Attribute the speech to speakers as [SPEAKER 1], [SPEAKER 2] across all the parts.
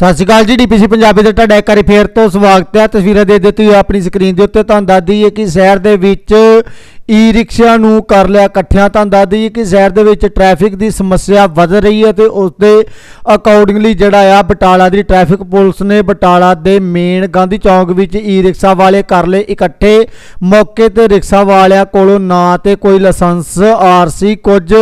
[SPEAKER 1] ਸਤਿ ਸ਼੍ਰੀ ਅਕਾਲ ਜੀ, ਡੀਪੀਸੀ ਪੰਜਾਬੀ ਦਾ ਤੁਹਾਡਾ ਇੱਕ ਵਾਰੀ ਫੇਰ ਤੋਂ ਸਵਾਗਤ ਹੈ। ਤਸਵੀਰਾਂ ਦੇ ਦਿੱਤੀ ਹੋਈ ਆਪਣੀ ਸਕਰੀਨ ਦੇ ਉੱਤੇ ਤੁਹਾਨੂੰ ਦੱਸ ਦਈਏ ਕਿ ਸ਼ਹਿਰ ਦੇ ਵਿੱਚ ਈ ਰਿਕਸ਼ਾ ਨੂੰ ਕਰ ਲਿਆ ਇਕੱਠਿਆਂ। ਤੁਹਾਨੂੰ ਦੱਸ ਦਈਏ ਕਿ ਸ਼ਹਿਰ ਦੇ ਵਿੱਚ ਟ੍ਰੈਫਿਕ ਦੀ ਸਮੱਸਿਆ ਵੱਧ ਰਹੀ ਹੈ ਤੇ ਉਸ ਦੇ ਅਕੋਰਡਿੰਗਲੀ ਜਿਹੜਾ ਆ ਬਟਾਲਾ ਦੀ ਟ੍ਰੈਫਿਕ ਪੁਲਿਸ ਨੇ ਬਟਾਲਾ ਦੇ ਮੇਨ ਗਾਂਧੀ ਚੌਂਕ ਵਿੱਚ ਈ ਰਿਕਸ਼ਾ ਵਾਲੇ ਕਰ ਲਏ ਇਕੱਠੇ। ਮੌਕੇ ਤੇ ਰਿਕਸ਼ਾ ਵਾਲਿਆਂ ਕੋਲੋਂ ਨਾ ਤੇ ਕੋਈ ਲਾਇਸੈਂਸ, ਆਰਸੀ ਕੁਝ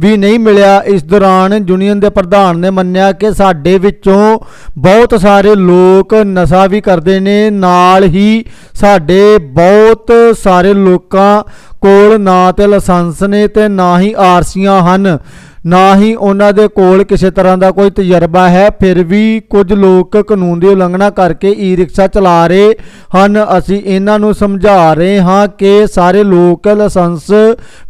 [SPEAKER 1] ਵੀ ਨਹੀਂ ਮਿਲਿਆ। ਇਸ ਦੌਰਾਨ ਯੂਨੀਅਨ ਦੇ ਪ੍ਰਧਾਨ ਨੇ ਮੰਨਿਆ ਕਿ ਸਾਡੇ ਵਿੱਚੋਂ ਬਹੁਤ ਸਾਰੇ ਲੋਕ ਨਸ਼ਾ ਵੀ ਕਰਦੇ ਨੇ। ਨਾਲ ਹੀ ਸਾਡੇ ਬਹੁਤ ਸਾਰੇ ਲੋਕਾਂ ਕੋਲ ਨਾ ਤੇ ਲਾਇਸੈਂਸ ਨੇ ਤੇ ਨਾ ਹੀ ਆਰਸੀਆਂ ਹਨ। ਨਾ ਹੀ ਉਹਨਾਂ ਦੇ ਕੋਲ ਕਿਸੇ ਤਰ੍ਹਾਂ ਦਾ ਕੋਈ ਤਜਰਬਾ ਹੈ। ਫਿਰ ਵੀ ਕੁਝ ਲੋਕ ਕਾਨੂੰਨ ਦੀ ਉਲੰਘਣਾ ਕਰਕੇ ਈ ਰਿਕਸ਼ਾ ਚਲਾ ਰਹੇ ਹਨ। ਅਸੀਂ ਇਹਨਾਂ ਨੂੰ ਸਮਝਾ ਰਹੇ ਹਾਂ ਕਿ ਸਾਰੇ ਲੋਕ ਲਾਇਸੈਂਸ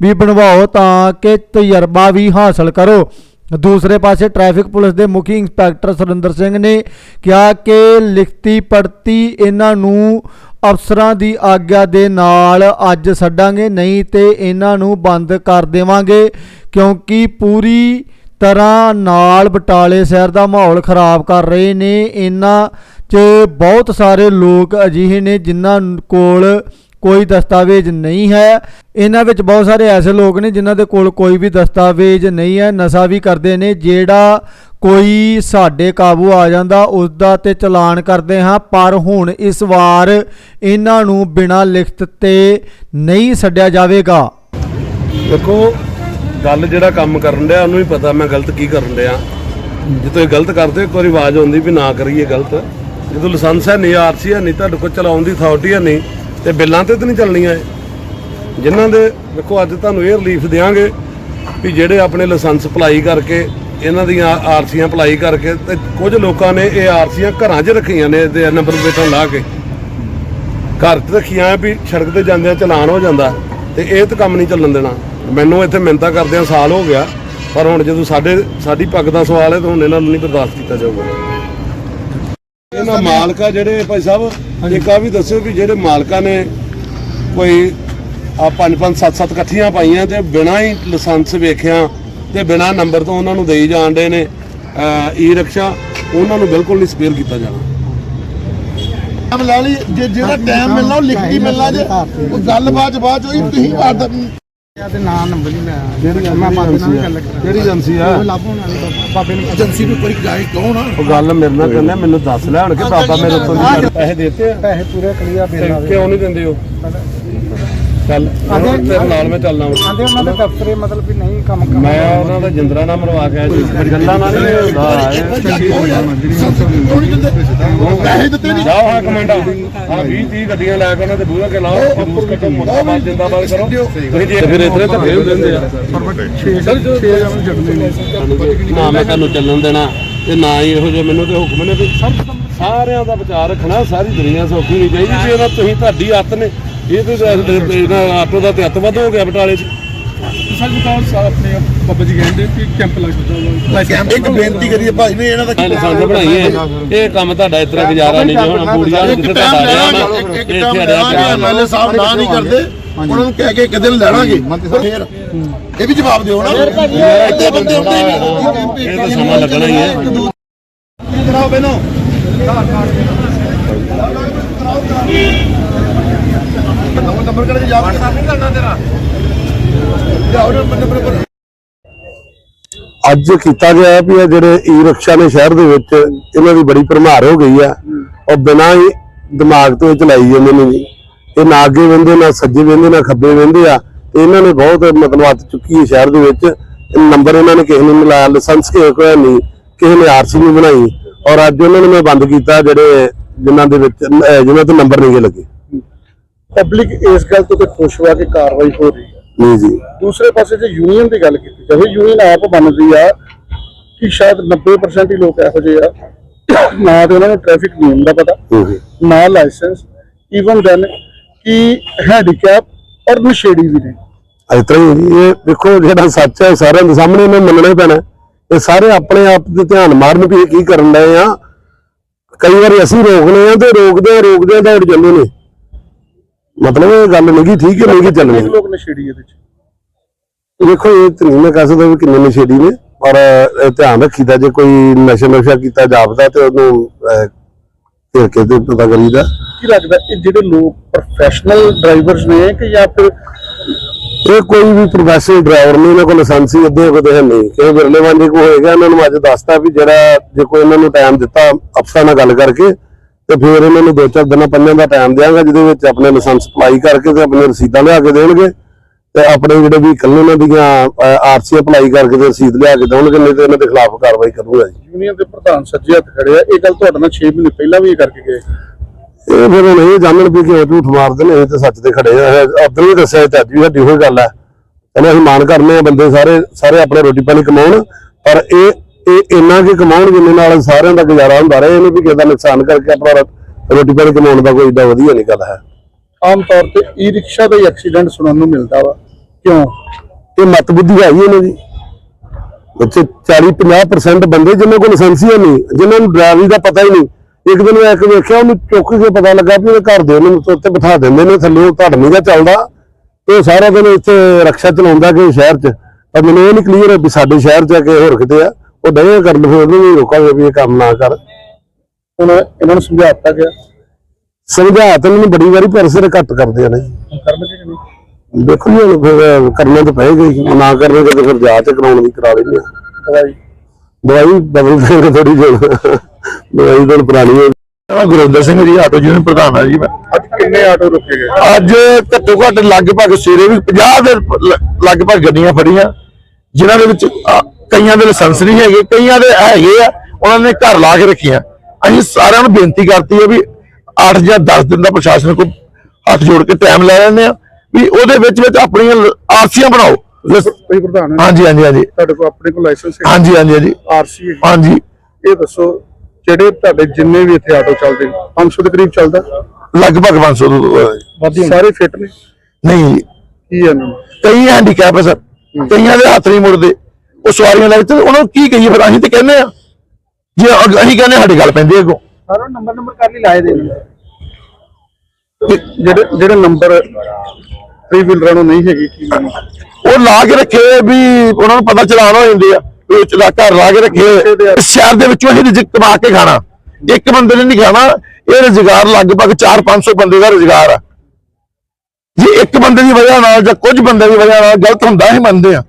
[SPEAKER 1] ਵੀ ਬਣਵਾਓ ਤਾਂ ਕਿ ਤਜਰਬਾ ਵੀ ਹਾਸਲ ਕਰੋ। ਦੂਸਰੇ ਪਾਸੇ ਟ੍ਰੈਫਿਕ ਪੁਲਿਸ ਦੇ ਮੁਖੀ ਇੰਸਪੈਕਟਰ ਸੁਰਿੰਦਰ ਸਿੰਘ ਨੇ ਕਿਹਾ ਕਿ ਲਿਖਤੀ ਪੜਤੀ ਇਹਨਾਂ ਨੂੰ ਅਫਸਰਾਂ ਦੀ ਆਗਿਆ ਦੇ ਨਾਲ ਅੱਜ ਛੱਡਾਂਗੇ, ਨਹੀਂ ਤੇ ਇਹਨਾਂ ਨੂੰ ਬੰਦ ਕਰ ਦੇਵਾਂਗੇ, ਕਿਉਂਕਿ ਪੂਰੀ ਤਰ੍ਹਾਂ ਨਾਲ ਬਟਾਲੇ ਸ਼ਹਿਰ ਦਾ ਮਾਹੌਲ ਖਰਾਬ ਕਰ ਰਹੇ ਨੇ। ਇਹਨਾਂ 'ਚ ਬਹੁਤ ਸਾਰੇ ਲੋਕ ਅਜਿਹੇ ਨੇ ਜਿਨ੍ਹਾਂ ਕੋਲ ਕੋਈ ਦਸਤਾਵੇਜ਼ ਨਹੀਂ ਹੈ। ਇਹਨਾਂ ਵਿੱਚ ਬਹੁਤ ਸਾਰੇ ਐਸੇ ਲੋਕ ਨੇ ਜਿਨ੍ਹਾਂ ਦੇ ਕੋਲ ਕੋਈ ਵੀ ਦਸਤਾਵੇਜ਼ ਨਹੀਂ ਹੈ। ਨਸ਼ਾ ਵੀ ਕਰਦੇ ਨੇ। ਜਿਹੜਾ ਕੋਈ ਸਾਡੇ ਕਾਬੂ ਆ ਜਾਂਦਾ ਉਸ ਦਾ ਤੇ ਚਲਾਨ ਕਰਦੇ ਹਾਂ। ਪਰ ਹੁਣ ਇਸ ਵਾਰ ਇਹਨਾਂ ਨੂੰ ਬਿਨਾਂ ਲਿਖਤ ਤੇ ਨਹੀਂ ਛੱਡਿਆ ਜਾਵੇਗਾ।
[SPEAKER 2] ਦੇਖੋ ਗੱਲ ਜਿਹੜਾ ਕੰਮ ਕਰਨ ਡਿਆ ਉਹਨੂੰ ਹੀ ਪਤਾ ਮੈਂ ਗਲਤ ਕੀ ਕਰਨ ਡਿਆ। ਜਦੋਂ ਇਹ ਗਲਤ ਕਰਦੇ ਹੋ, ਇੱਕ ਵਾਰੀ ਆਵਾਜ਼ ਆਉਂਦੀ ਵੀ ਨਾ ਕਰੀਏ ਗਲਤ। ਜਦੋਂ ਲਾਇਸੈਂਸ ਹੈ ਨਹੀਂ ਆਰਸੀ ਹੈ ਨਹੀਂ ਤੁਹਾਡੇ ਕੋਲ ਚਲਾਉਣ ਦੀ ਅਥਾਰਟੀ ਹੈ ਨਹੀਂ। ਤੇ ਬਿੱਲਾਂ ਤੇ ਤਾਂ ਨਹੀਂ ਚੱਲਣੀਆਂ ਇਹ। ਜਿਨ੍ਹਾਂ ਦੇ ਦੇਖੋ ਅੱਜ ਤੁਹਾਨੂੰ ਇਹ ਰਿਲੀਫ ਦੇਵਾਂਗੇ ਵੀ ਜਿਹੜੇ ਆਪਣੇ ਲਾਇਸੈਂਸ ਅਪਲਾਈ ਕਰਕੇ, ਇਹਨਾਂ ਦੀਆਂ ਆਰਸੀਆਂ ਅਪਲਾਈ ਕਰਕੇ ਤੇ ਕੁਝ ਲੋਕਾਂ ਨੇ ਇਹ ਆਰਸੀਆਂ ਘਰਾਂ 'ਚ ਰੱਖੀਆਂ ਨੇ ਤੇ ਨੰਬਰ ਪਲੇਟਾਂ ਲਾ ਕੇ। ਘਰ 'ਚ ਰੱਖੀਆਂ ਵੀ ਸੜਕ ਤੇ ਜਾਂਦਿਆਂ ਚਲਾਨ ਹੋ ਜਾਂਦਾ ਤੇ ਇਹ ਤਾਂ ਕੰਮ ਨਹੀਂ ਚੱਲਣ ਦੇਣਾ। ਮੈਨੂੰ ਇੱਥੇ ਮਿੰਤਾ ਕਰਦਿਆਂ ਸਾਲ ਹੋ ਗਿਆ, ਪਰ ਹੁਣ ਜਦੋਂ ਸਾਡੇ, ਸਾਡੀ ਪੱਗ ਦਾ ਸਵਾਲ ਹੈ ਤਾਂ ਹੁਣ ਇਹਨਾਂ ਨੂੰ ਨਹੀਂ ਬਰਦਾਸ਼ਤ ਕੀਤਾ ਜਾਊਗਾ। ਇਹਨਾਂ ਮਾਲਕਾ ਜਿਹੜੇ ਭਾਈ ਸਾਹਿਬ ਇੱਕ ਆ ਵੀ ਦੱਸਿਓ ਵੀ ਜਿਹੜੇ ਮਾਲਕਾਂ ਨੇ ਕੋਈ ਆ ਪੰਜ ਪੰਜ ਸੱਤ ਸੱਤ ਇਕੱਠੀਆਂ ਪਾਈਆਂ ਤੇ ਬਿਨਾਂ ਹੀ ਲਾਇਸੈਂਸ ਵੇਖਿਆ ਤੇ ਬਿਨਾਂ ਨੰਬਰ ਤੋਂ ਉਹਨਾਂ ਨੂੰ ਦੇਈ ਜਾਣ ਦੇ ਨੇ ਈ ਰਿਕਸ਼ਾ ਉਹਨਾਂ ਨੂੰ ਬਿਲਕੁਲ ਨਹੀਂ ਸਪੇਅਰ ਕੀਤਾ ਜਾਣਾ।
[SPEAKER 3] ਟਾਈਮ ਲੈ ਲਈ ਜੇ ਜਿਹੜਾ ਟਾਈਮ ਮਿਲਣਾ ਉਹ ਲਿਖਤੀ ਮਿਲਣਾ ਜੇ ਉਹ ਗੱਲਬਾਤ ਬਾਅਦ ਚ ਹੋਈ ਤੁਸੀਂ
[SPEAKER 4] ਤੇ ਨਾਂ ਨੰਬਰ ਨਹੀਂ ਮੈਂ
[SPEAKER 2] ਕਿਹੜੀ
[SPEAKER 4] ਮੈਂ ਬਾਬੇ ਨਾਲ ਗੱਲ ਕਰਾਂ
[SPEAKER 2] ਕਿਹੜੀ ਏਜੰਸੀ ਆ?
[SPEAKER 4] ਉਹ ਲੱਭ ਹੋਣ ਵਾਲੀ ਬਾਬਾ- ਬਾਬੇ ਨੂੰ
[SPEAKER 3] ਏਜੰਸੀ ਨੂੰ ਕੋਈ ਗਾਈ ਕੌਣ ਆ?
[SPEAKER 2] ਉਹ ਗੱਲ ਮੇਰੇ ਨਾਲ ਕਰਨਾ ਮੈਨੂੰ ਦੱਸ ਲੈ ਹੁਣ ਕਿ ਬਾਬਾ ਮੇਰੇ ਤੋਂ ਨਹੀਂ ਪੈਸੇ ਦਿੱਤੇ ਆ।
[SPEAKER 4] ਪੈਸੇ ਪੂਰੇ ਕਲੀਅਰ ਦੇਣਾ
[SPEAKER 2] ਕਿਉਂ ਨਹੀਂ ਦਿੰਦੇ ਹੋ ਚੱਲ ਤੇਰੇ ਨਾਲ ਮੈਂ ਚੱਲਣਾ ਵਾਂ।
[SPEAKER 4] ਆਂਦੇ ਉਹਨਾਂ ਦੇ ਦਫ਼ਤਰੇ ਮਤਲਬ ਵੀ ਨਹੀਂ ਕੰਮ ਕਰ
[SPEAKER 2] ਮੈਂ ਉਹਨਾਂ ਦਾ ਜਿੰਦਰਾ ਨਾਲ ਮਰਵਾ ਕੇ ਆਇਆ ਜੀ ਗੱਲਾਂ ਨਾਲ ਨਹੀਂ ਹੁੰਦਾ
[SPEAKER 3] ਪੈਸੇ ਦਿੱਤੇ ਨਹੀਂ
[SPEAKER 2] ਜਾਓ ਹਾਂ ਕਮਾਂਡਾ ਆ 20 30 ਗੱਡੀਆਂ ਲੈ ਕੇ ਉਹਨਾਂ ਦੇ ਬੂਹੇ ਕੇ ਲਾਓ ਪੁਲਿਸ ਕੱਟੋ ਮੁਰਦਾਬਾਦ ਜਿੰਦਾਬਾਦ ਕਰੋ ਤੁਸੀਂ ਜੇ ਫਿਰ ਇਤਨੇ ਧੱਕੇ ਵੀ ਦਿੰਦੇ ਆ
[SPEAKER 4] 6 6 ਜਣ ਜੜਨੇ ਨੇ
[SPEAKER 2] ਨਾ ਮੈਂ ਤੁਹਾਨੂੰ ਚੱਲਣ ਦੇਣਾ ਤੇ ਨਾ ਹੀ ਇਹੋ ਜਿਹੇ ਮੈਨੂੰ ਤੇ ਹੁਕਮ ਨੇ ਵੀ ਸਭ ਸਾਰਿਆਂ ਦਾ ਬਚਾਅ ਰੱਖਣਾ ਸਾਰੀ ਦੁਨੀਆ ਸੌਖੀ ਨਹੀਂ ਚਾਹੀਦੀ ਜੇ ਇਹਨਾਂ ਤੁਸੀਂ ਤੁਹਾਡੀ ਹੱਥ ਨੇ ਇਹ ਤੇ ਇਹਨਾਂ ਆਟੋ ਦਾ ਤੇ ਹੱਥ ਵੱਧ ਹੋ ਗਿਆ ਬਟਾਲੇ 'ਚ।
[SPEAKER 4] ਸਰ ਬਤਾਓ ਸਰ ਆਪਣੇ ਬਾਬਾ ਜੀ ਕਹਿੰਦੇ ਕਿ ਕੈਂਪ ਲੱਗ ਜਾਊਗਾ
[SPEAKER 3] ਇੱਕ ਬੇਨਤੀ ਕਰੀਏ ਭਾਈ ਨੇ ਇਹਨਾਂ ਦਾ
[SPEAKER 2] ਮੈਂ ਲਾਇਸੈਂਸ ਬਣਾਈ ਹੈ। ਇਹ ਕੰਮ ਤੁਹਾਡਾ ਇਸ ਤਰ੍ਹਾਂ ਗੁਜ਼ਾਰਾ ਨਹੀਂ ਜੇ ਹੁਣ
[SPEAKER 3] ਇੱਕ
[SPEAKER 2] ਜਿੱਥੇ ਤੁਹਾਡਾ ਰਿਹਾ
[SPEAKER 3] ਲੈਣਾ
[SPEAKER 2] ਨਾ
[SPEAKER 3] ਇੱਕ ਟਾਈਮ ਲੈਣਾ ਐਮਐਲਏ ਸਾਹਿਬ ਨਾ ਨਹੀਂ ਕਰਦੇ ਉਹਨਾਂ ਨੂੰ ਕਹਿ ਕੇ ਇੱਕ ਦਿਨ ਲੈਣਾਗੇ। ਫੇਰ ਇਹ ਵੀ ਜਵਾਬ ਦਿਓ ਨਾ। ਇੱਥੇ ਬੰਦੇ ਹੁੰਦੇ
[SPEAKER 2] ਇਹ ਤਾਂ ਸਮਾਂ ਲੱਗਣਾ ਹੀ ਹੈ।
[SPEAKER 3] ਕਰਾਓ ਬੈਨੋ ਨੰਬਰ ਕਰਕੇ ਜਾ ਨਹੀਂ ਕਰਨਾ ਤੇਰਾ
[SPEAKER 2] ਅੱਜ ਕੀਤਾ ਗਿਆ ਵੀ ਇਹ ਜਿਹੜੇ ਈ ਰਿਕਸ਼ਾ ਨੇ ਸ਼ਹਿਰ ਦੇ ਵਿੱਚ, ਇਹਨਾਂ ਦੀ ਬੜੀ ਭਰਮਾਰ ਹੋ ਗਈ ਆ। ਉਹ ਬਿਨਾਂ ਹੀ ਦਿਮਾਗ ਤੋਂ ਇਹ ਚਲਾਈ ਜਾਂਦੇ ਨੇ ਜੀ। ਇਹ ਨਾ ਅੱਗੇ ਵੰਦੇ ਨਾ ਸੱਜੇ ਵੰਦੇ ਨਾ ਖੱਬੇ ਵੰਦੇ ਆ। ਤੇ ਇਹਨਾਂ ਨੇ ਬਹੁਤ ਮਤਲਬ ਅੱਤ ਚੁੱਕੀ ਹੈ ਸ਼ਹਿਰ ਦੇ ਵਿੱਚ। ਨੰਬਰ ਇਹਨਾਂ ਨੇ ਕਿਸੇ ਨੇ ਮਿਲਾਇਆ ਲਾਇਸੈਂਸ ਕਿਸੇ ਕੋਲ ਨਹੀਂ। ਕਿਸੇ ਨੇ ਆਰਸੀ ਨਹੀਂ ਬਣਾਈ। ਔਰ ਅੱਜ ਉਹਨਾਂ ਨੇ ਮੈਂ ਬੰਦ ਕੀਤਾ ਜਿਹੜੇ ਜਿਨ੍ਹਾਂ ਦੇ ਵਿੱਚ ਜਿਨ੍ਹਾਂ ਤੇ ਨੰਬਰ ਨਹੀਂ ਗੇ ਲੱਗੇ।
[SPEAKER 4] ਪਬਲਿਕ ਇਸ ਗੱਲ ਤੋਂ ਤੇ ਖੁਸ਼ ਹੋਆ ਕਿ ਕਾਰਵਾਈ ਹੋ ਰਹੀ ਹੈ।
[SPEAKER 2] ਨਹੀਂ ਜੀ।
[SPEAKER 4] ਦੂਸਰੇ ਪਾਸੇ ਜੇ ਯੂਨੀਅਨ ਦੀ ਗੱਲ ਕੀਤੀ ਜਾਵੇ ਯੂਨੀਅਨ ਆਪ ਮੰਨਦੀ ਆ ਕਿ ਸ਼ਾਇਦ 90% ਹੀ ਲੋਕ ਇਹੋ ਜਿਹੇ ਆ। ਨਾ ਤੇ ਉਹਨਾਂ ਨੂੰ ਟ੍ਰੈਫਿਕ ਨਿਯਮ ਦਾ ਪਤਾ ਨਾ ਲਾਇਸੈਂਸ ਈਵਨ ਦੈਨ ਕਿ ਹੈਂਡੀਕੈਪ ਔਰ ਨਸ਼ੇੜੀ ਵੀ ਨੇ।
[SPEAKER 2] ਇਸ ਤਰ੍ਹਾਂ ਹੀ ਜੀ, ਇਹ ਦੇਖੋ ਜਿਹੜਾ ਸੱਚ ਹੈ ਸਾਰਿਆਂ ਦੇ ਸਾਹਮਣੇ ਇਹਨੂੰ ਮੰਨਣਾ ਪੈਣਾ। ਇਹ ਸਾਰੇ ਆਪਣੇ ਆਪ ਦੇ ਧਿਆਨ ਮਾਰਨ ਵੀ ਕੀ ਕਰਨ ਡਏ ਆ। ਕਈ ਵਾਰੀ ਅਸੀਂ ਰੋਕਨੇ ਆ ਤੇ ਰੋਕਦੇ ਰੋਕਦੇ ਦੌੜ ਜਾਂਦੇ ਨੇ। ਮਤਲਬ ਇਹ ਗੱਲ ਨਹੀਂ ਠੀਕ ਹੈ ਨਹੀਂ ਚੱਲਣੀ
[SPEAKER 4] ਲੋਕ ਨਸ਼ੇੜੀ ਇਹਦੇ ਚ?
[SPEAKER 2] ਦੇਖੋ ਇਹ ਤਾਂ ਨਹੀਂ ਮੈਂ ਕਹਿ ਸਕਦਾ ਵੀ ਕਿੰਨੇ ਨਸ਼ੇੜੀ ਨੇ ਪਰ ਇਹ ਧਿਆਨ ਰੱਖੀਦਾ ਜੇ ਕੋਈ ਨਸ਼ਾ ਨਸ਼ਾ ਕੀਤਾ ਜਾਪਦਾ ਤੇ ਉਹਨੂੰ ਅਹ, ਘੇਰ ਕੇ ਤੇ ਪਤਾ ਕਰੀਦਾ।
[SPEAKER 4] ਕੀ ਲੱਗਦਾ ਇਹ ਜਿਹੜੇ ਲੋਕ ਪ੍ਰੋਫੈਸ਼ਨਲ ਡਰਾਈਵਰਸ ਨੇ ਕਿ ਜਾਂ ਫਿਰ
[SPEAKER 2] ਇਹ ਕੋਈ ਵੀ ਪ੍ਰੋਫੈਸ਼ਨਲ ਡਰਾਈਵਰ ਨਹੀਂ ਇਹਨਾਂ ਕੋਲ ਲਾਇਸੈਂਸ ਹੀ ਅੱਧੇ ਕੋਲ ਹੈ ਨਹੀਂ। ਕਿ ਵਿਰਲੇ ਵਾਂਝੇ ਕੋ ਹੋਏਗਾ ਇਹਨਾਂ ਨੂੰ ਅੱਜ ਦੱਸਤਾ ਵੀ ਜਿਹੜਾ ਜੇ ਕੋਈ ਇਹਨਾਂ ਨੂੰ ਟਾਈਮ ਦਿੱਤਾ ਅਫਸਰਾਂ ਨਾਲ ਗੱਲ ਕਰਕੇ ਤੇ ਫਿਰ ਇਹਨਾਂ ਨੂੰ ਦੋ ਚਾਰ ਦਿਨਾਂ ਪੰਜਾਂ ਦਾ ਟਾਈਮ ਦਿਆਂਗਾ ਜਿਹਦੇ ਵਿੱਚ ਆਪਣੇ ਲਾਇਸੈਂਸ ਅਪਲਾਈ ਕਰਕੇ ਤੇ ਆਪਣੇ ਰਸੀਦਾਂ ਲਿਆ ਕੇ ਦੇਣਗੇ। ਤੇ ਆਪਣੇ ਜਿਹੜੇ ਵੀ ਕੱਲ ਉਹਨਾਂ ਦੀਆਂ ਆਰਸੀ ਅਪਲਾਈ ਕਰਕੇ ਤੇ ਰਸੀਦ ਲਿਆ ਕੇ ਦੇਣਗੇ ਨਹੀਂ ਤੇ ਇਹਨਾਂ ਦੇ ਖਿਲਾਫ ਕਾਰਵਾਈ ਕਰੂੰਗਾ ਜੀ।
[SPEAKER 4] ਯੂਨੀਅਨ ਦੇ ਪ੍ਰਧਾਨ ਸੱਜੇ ਹੱਥ ਖੜੇ ਆ। ਇਹ ਗੱਲ ਤੁਹਾਡੇ ਨਾਲ 6 ਮਹੀਨੇ ਪਹਿਲਾਂ ਵੀ ਇਹ ਕਰਕੇ ਗਏ
[SPEAKER 2] ਇਹ ਫਿਰ ਹੁਣ ਇਹ ਜਾਣਨ ਵੀ ਕਿਉਂ ਝੂਠ ਮਾਰਦੇ ਨੇ ਇਹ ਤੇ ਸੱਚ ਤੇ ਖੜੇ ਆ। ਅਬਦੁਲ ਵੀ ਦੱਸਿਆ ਤੇ ਅੱਜ ਵੀ ਸਾਡੀ ਉਹੀ ਗੱਲ ਹੈ ਕਹਿੰਦੇ ਅਸੀਂ ਮਾਣ ਕਰਨੇ ਆ ਬੰਦੇ ਸਾਰੇ ਸਾਰੇ ਆਪਣੇ ਰੋਟੀ ਪਾਣੀ ਕਮਾਉਣ ਪਰ ਇਹ ਇਹ ਇੰਨਾ ਕਿ ਕਮਾਉਣ ਜਿੰਨੇ ਨਾਲ ਸਾਰਿਆਂ ਦਾ ਗੁਜ਼ਾਰਾ ਹੁੰਦਾ ਰਹੇ ਇਹਨੂੰ ਵੀ ਕਿਸੇ ਦਾ ਨੁਕਸਾਨ ਕਰਕੇ ਆਪਣਾ ਰੋਟੀ ਪਾਣੀ ਕਮਾਉਣ ਦਾ ਕੋਈ ਏਡਾ ਵਧੀਆ ਨਹੀਂ ਗੱਲ ਹੈ।
[SPEAKER 4] ਆਮ ਤੌਰ ਤੇ ਈ ਰਿਕਸ਼ਾ ਦਾ ਹੀ ਐਕਸੀਡੈਂਟ ਸੁਣਨ ਨੂੰ ਮਿਲਦਾ ਵਾ। ਕਿਉਂ?
[SPEAKER 2] ਇਹ ਮਤ ਬੁੱਧੀ ਹੈਗੀ ਇਹਨਾਂ ਦੀ। ਉੱਥੇ 40 50% ਬੰਦੇ ਜਿਨ੍ਹਾਂ ਕੋਲ ਲਾਇਸੈਂਸ ਹੀ ਨਹੀਂ ਜਿਨ੍ਹਾਂ ਨੂੰ ਡਰਾਈਵਰੀ ਦਾ ਪਤਾ ਹੀ ਨਹੀਂ। ਇੱਕ ਦਿਨ ਮੈਂ ਇੱਕ ਵੇਖਿਆ ਉਹਨੂੰ ਚੁੱਕ ਕੇ ਪਤਾ ਲੱਗਾ ਵੀ ਉਹਦੇ ਘਰ ਦੇ ਉਹਨੂੰ ਉੱਤੇ ਬਿਠਾ ਦਿੰਦੇ ਨੇ ਥੱਲੇ ਉਹ ਧੜ ਨਹੀਂ ਗਾ ਚੱਲਦਾ। ਤੇ ਉਹ ਸਾਰਾ ਦਿਨ ਇੱਥੇ ਰਕਸ਼ਾ ਚਲਾਉਂਦਾ ਕਿ ਸ਼ਹਿਰ 'ਚ। ਪਰ ਮੈਨੂੰ ਇਹ ਨਹੀਂ ਕਲੀਅਰ ਵੀ ਸਾਡੇ ਸ਼ਹਿਰ 'ਚ ਆ ਕਿ ਹੋਰ ਕਿਤੇ ਆ। ਉਹ ਡਏ ਕਰਨ ਫਿਰ ਉਹਨੂੰ ਵੀ ਰੋਕਾਂਗੇ ਵੀ ਇਹ ਕੰਮ ਨਾ ਕਰ।
[SPEAKER 4] ਹੁਣ ਇਹਨਾਂ ਨੂੰ ਸਮਝਾਤਾ ਗਿਆ।
[SPEAKER 2] ਸਮਝਾ ਤਾਂ ਮੈਨੂੰ ਬੜੀ ਵਾਰੀ ਪਰ ਸਿਰ ਘੱਟ ਕਰਦੇ ਆ ਨੇ
[SPEAKER 4] ਕਰਨਗੇ ਕਿ ਨਹੀਂ?
[SPEAKER 2] ਦੇਖੋ ਜੀ ਹੁਣ ਫਿਰ ਕਰਨਾ ਤਾਂ ਪਏਗਾ ਹੀ। ਨਾ ਕਰਨਗੇ ਤਾਂ ਫਿਰ ਜਾਂਚ ਕਰਾਉਣ ਦੀ ਕਰਾ ਲੈਂਦੇ ਆ।
[SPEAKER 4] ਦਵਾਈ?
[SPEAKER 2] ਦਵਾਈ ਬਦਲ ਦੇਣਗੇ ਥੋੜੀ ਜਿਹੀ। ਦਵਾਈ ਤਾਂ ਪੁਰਾਣੀ ਹੈ
[SPEAKER 5] ਮੈਂ ਗੁਰਿੰਦਰ ਸਿੰਘ ਜੀ ਆਟੋ ਯੂਨੀਅਨ ਪ੍ਰਧਾਨ ਆ ਜੀ ਮੈਂ।
[SPEAKER 4] ਅੱਜ ਕਿੰਨੇ ਆਟੋ ਰੁਕੇ ਗਏ?
[SPEAKER 5] ਅੱਜ ਘੱਟੋ ਘੱਟ ਲਗਭਗ ਸਵੇਰੇ ਵੀ 50 ਦੇ ਲ- ਲਗਭਗ ਗੱਡੀਆਂ ਫੜੀਆਂ ਜਿਨ੍ਹਾਂ ਦੇ ਵਿੱਚ ਕਈਆਂ ਦੇ ਲਾਇਸੈਂਸ ਨਹੀਂ ਹੈਗੇ ਕਈਆਂ ਦੇ ਹੈਗੇ ਆ ਉਹਨਾਂ ਨੇ ਘਰ ਲਾ ਕੇ ਰੱਖੀਆਂ। ਅਸੀਂ ਸਾਰਿਆਂ ਨੂੰ ਬੇਨਤੀ ਕਰਤੀ ਹੈ ਵੀ 8 ਜਾਂ 10 ਦਿਨ ਦਾ ਪ੍ਰਸ਼ਾਸਨ ਕੋਲ ਹੱਥ ਜੋੜ ਕੇ ਟਾਈਮ ਲੈ ਲੈਂਦੇ ਆ ਵੀ ਉਹਦੇ ਵਿੱਚ ਵਿੱਚ ਆਪਣੀਆਂ ਆਰਸੀਆਂ ਬਣਾਓ।
[SPEAKER 4] ਪ੍ਰਧਾਨ।
[SPEAKER 5] ਹਾਂਜੀ ਹਾਂਜੀ ਹਾਂਜੀ।
[SPEAKER 4] ਤੁਹਾਡੇ ਕੋਲ ਆਪਣੇ ਕੋਲ ਲਾਇਸੈਂਸ ਹੈ
[SPEAKER 5] ਹਾਂਜੀ ਹਾਂਜੀ ਹਾਂਜੀ।
[SPEAKER 4] ਆਰਸੀ
[SPEAKER 5] ਹਾਂਜੀ।
[SPEAKER 4] ਇਹ ਦੱਸੋ ਜਿਹੜੇ ਤੁਹਾਡੇ ਜਿੰਨੇ ਵੀ ਇੱਥੇ ਆਟੋ ਚੱਲਦੇ ਨੇ 500 ਦੇ ਕਰੀਬ ਚੱਲਦਾ?
[SPEAKER 5] ਲਗਭਗ 500 ਤੋਂ
[SPEAKER 4] ਸਾਰੇ ਫਿੱਟ ਨੇ?
[SPEAKER 5] ਨਹੀਂ।
[SPEAKER 4] ਕੀ ਹੈ
[SPEAKER 5] ਕਈ ਹੈਂਡੀਕੈਪ ਹੈ ਸਰ। ਕਈਆਂ ਦੇ ਹੱਥ ਨਹੀਂ ਮੁੜਦੇ। ਉਹ ਸਵਾਰੀਆਂ ਕੇ ਉਹਨਾਂ ਨੂੰ ਕੀ ਕਹੀਏ ਫਿਰ ਅਸੀਂ ਤੇ ਕਹਿੰਦੇ ਆ ਜੇ ਅਗ- ਅਸੀਂ ਕਹਿੰਦੇ ਸਾਡੀ ਗੱਲ ਪੈਂਦੀ ਅੱਗੋਂ।
[SPEAKER 4] ਸਾਰਾ ਨੰਬਰ ਨੰਬਰ ਕਰ ਲਈ ਲਾਏ ਦੇ ਜਿਹੜੇ ਜਿਹੜੇ ਨੰਬਰ ਥ੍ਰੀ ਵੀਲਰਾਂ ਨੂੰ ਨਹੀਂ ਹੈਗੇ ਕੀ ਨਾਮ?
[SPEAKER 5] ਉਹ ਲਾ ਕੇ ਰੱਖੇ ਵੀ ਉਹਨਾਂ ਨੂੰ ਪਤਾ ਚਲਾਨ ਹੋ ਜਾਂਦੇ ਆ ਵੀ ਉਹ ਚਲਾ ਘਰ ਲਾ ਕੇ ਰੱਖੇ ਹੋਏ। ਸ਼ਹਿਰ ਦੇ ਵਿੱਚੋਂ ਅਸੀਂ ਰਿਜ਼ਕ ਕਮਾ ਕੇ ਖਾਣਾ। ਇੱਕ ਬੰਦੇ ਨੇ ਨਹੀਂ ਖਾਣਾ ਇਹ ਰੁਜ਼ਗਾਰ ਲਗਭਗ 4-500 ਬੰਦੇ ਦਾ ਰੁਜ਼ਗਾਰ ਆ। ਜੇ ਇੱਕ ਬੰਦੇ ਦੀ ਵਜ੍ਹਾ ਨਾਲ ਜਾਂ ਕੁਝ ਬੰਦੇ ਦੀ ਵਜ੍ਹਾ ਨਾਲ ਗਲਤ ਹੁੰਦਾ ਅਸੀਂ ਮੰਨਦੇ ਆ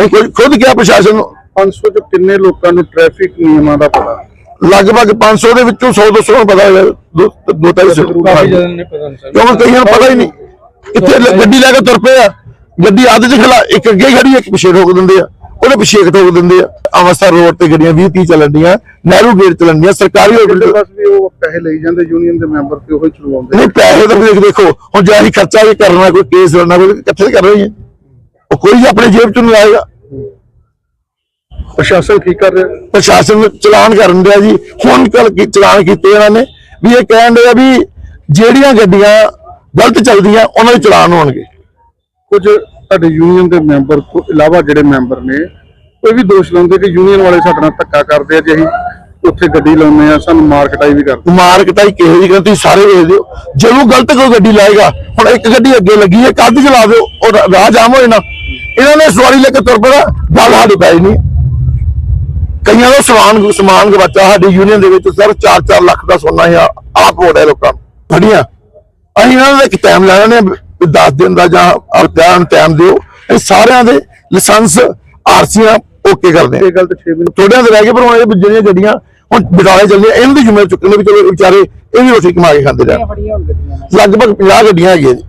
[SPEAKER 5] ਅਸੀਂ ਖੁਦ- ਖੁਦ ਕਿਹਾ ਪ੍ਰਸ਼ਾਸਨ ਨੂੰ।
[SPEAKER 4] 500 ਚ ਕਿੰਨੇ ਲੋਕਾਂ ਨੂੰ ਟ੍ਰੈਫਿਕ ਨਿਯਮਾਂ ਦਾ ਪਤਾ?
[SPEAKER 5] ਲਗਭਗ 500 ਦੇ ਵਿੱਚੋਂ 100 200 ਨੂੰ ਪਤਾ ਹੋਇਆ ਦੋ ਦੋ ਢਾਈ ਸੌ। ਕਿਉਂਕਿ ਕਈਆਂ ਨੂੰ ਪਤਾ ਹੀ ਨਹੀਂ। ਕਿੱਥੇ ਲ- ਗੱਡੀ ਲੈ ਕੇ ਤੁਰ ਪਏ ਆ। ਗੱਡੀ ਆਦਿ ਚ ਖਲਾ ਇੱਕ ਅੱਗੇ ਖੜੀ ਇੱਕ ਪਿੱਛੇ ਰੋਕ ਦਿੰਦੇ ਆ। ਉਹਦੇ ਪਿੱਛੇ ਇੱਕ ਠੋਕ ਦਿੰਦੇ ਆ। ਅੰਮ੍ਰਿਤਸਰ ਰੋਡ ਤੇ ਗੱਡੀਆਂ 20 30 ਚੱਲਣ ਦੀਆਂ ਨਹਿਰੂ ਗੇਟ ਚੱਲਣ ਦੀਆਂ ਸਰਕਾਰੀ
[SPEAKER 4] ਜਿਹੜੇ
[SPEAKER 5] hospital-
[SPEAKER 4] ਬਸ ਵੀ ਉਹ ਪੈਸੇ ਲਈ ਜਾਂਦੇ ਯੂਨੀਅਨ ਦੇ ਮੈਂਬਰ ਤੇ ਉਹ ਹੀ ਚਲਵਾਉਂਦੇ
[SPEAKER 5] ਨਹੀਂ ਪੈਸੇ ਤਾਂ ਦੇਖ ਦੇਖੋ। ਹੁਣ ਜੇ ਅਸੀਂ ਖਰਚਾ ਵੀ ਕਰਨਾ ਕੋਈ ਕੇਸ ਲੜਨਾ ਕੋਈ ਕਿੱਥੇ ਕਰ ਰਹੇ ਹਾਂ ਕੋਈ ਆਪਣੇ ਜੇਬ ਚੋਂ ਨਹੀਂ ਆਏਗਾ।
[SPEAKER 4] ਪ੍ਰਸ਼ਾਸਨ ਠੀਕ ਕਰ ਰਿਹਾ?
[SPEAKER 5] ਪ੍ਰਸ਼ਾਸਨ ਚਲਾਨ ਕਰਨ ਦਿਆ ਜੀ। ਹੁਣ ਕੱਲ ਚਲਾਨ ਕੀਤੇ ਇਹਨਾਂ ਨੇ ਵੀ ਇਹ ਕਹਿਣ ਡਿਆ ਵੀ ਜਿਹੜੀਆਂ ਗੱਡੀਆਂ ਗਲਤ ਚੱਲਦੀਆਂ ਉਹਨਾਂ ਦੇ ਚਲਾਨ ਹੋਣਗੇ।
[SPEAKER 4] ਕੁਝ ਤੁਹਾਡੇ ਯੂਨੀਅਨ ਦੇ ਮੈਂਬਰ ਤੋਂ ਇਲਾਵਾ ਜਿਹੜੇ ਮੈਂਬਰ ਨੇ ਉਹ ਵੀ ਦੋਸ਼ ਲਾਉਂਦੇ ਕਿ ਯੂਨੀਅਨ ਵਾਲੇ ਸਾਡੇ ਨਾਲ ਧੱਕਾ ਕਰਦੇ ਆ ਜੇ ਅਸੀਂ ਉੱਥੇ ਗੱਡੀ ਲਾਉਂਦੇ ਆ ਸਾਨੂੰ ਮਾਰ ਕਟਾਈ ਵੀ ਕਰਦੇ
[SPEAKER 5] ਮਾਰਕਟਾਈ ਕਿਹੋ ਜਿਹੀ ਗੱਲ ਤੁਸੀਂ ਸਾਰੇ ਵੇਖਦੇ ਹੋ ਜਦੋਂ ਗਲਤ ਕੋਈ ਗੱਡੀ ਲਾਏਗਾ ਹੁਣ ਇੱਕ ਗੱਡੀ ਅੱਗੇ ਲੱਗੀ ਹੈ ਕੱਦ ਚਲਾ ਦਿਓ ਉਹ ਰਾਹ ਜਾਮ ਹੋ ਜਾਣਾ। ਇਹਨਾਂ ਨੇ ਸਵਾਰੀ ਲੈ ਕੇ ਤੁਰ ਪੜਾ ਗੱਲ ਸਾਡੀ ਪੈ ਨਹੀਂ ਕਈਆਂ ਦਾ ਸਮਾਨ ਸਮਾਨ ਗਵਾਚਾ ਸਾਡੀ ਯੂਨੀਅਨ ਦੇ ਵਿੱਚ ਸਰ 4-4 ਲੱਖ ਦਾ ਸੋਨਾ ਹੈ ਆਪ ਹੋ ਰਿਹਾ ਲੋਕਾਂ ਨੂੰ। ਫੜੀਆਂ। ਅਸੀਂ ਇਹਨਾਂ ਦਾ ਇੱਕ ਟਾਈਮ ਲੈ ਲੈਣੇ 10 ਦਿਨ ਦਾ ਜਾਂ ਟਾਈਮ ਟਾਈਮ ਦਿਓ। ਇਹ ਸਾਰਿਆਂ ਦੇ ਲਾਇਸੈਂਸ ਆਰਸੀਆਂ ਓਕੇ ਕਰਦੇ ਆ
[SPEAKER 4] ਇਹ ਗੱਲ ਤੇ 6 ਮਹੀਨੇ
[SPEAKER 5] ਥੋੜਿਆਂ ਦੇ ਰਹਿ ਗਏ ਪਰ ਹੁਣ ਇਹ ਜਿਹੜੀਆਂ ਗੱਡੀਆਂ ਹੁਣ ਬਿਟਾਲੇ ਚੱਲਦੀਆਂ ਇਹਨਾਂ ਦੀ ਜ਼ਿੰਮੇਵਾਰੀ ਚੁੱਕਣ ਵੀ ਚਲੋ ਵਿਚਾਰੇ ਇਹ ਵੀ ਰੋਟੀ ਕਮਾ ਕੇ ਖਾਂਦੇ ਜਾਣ ਲਗਭਗ 50 ਗੱਡੀਆਂ ਹੈਗੀਆਂ ਜੀ।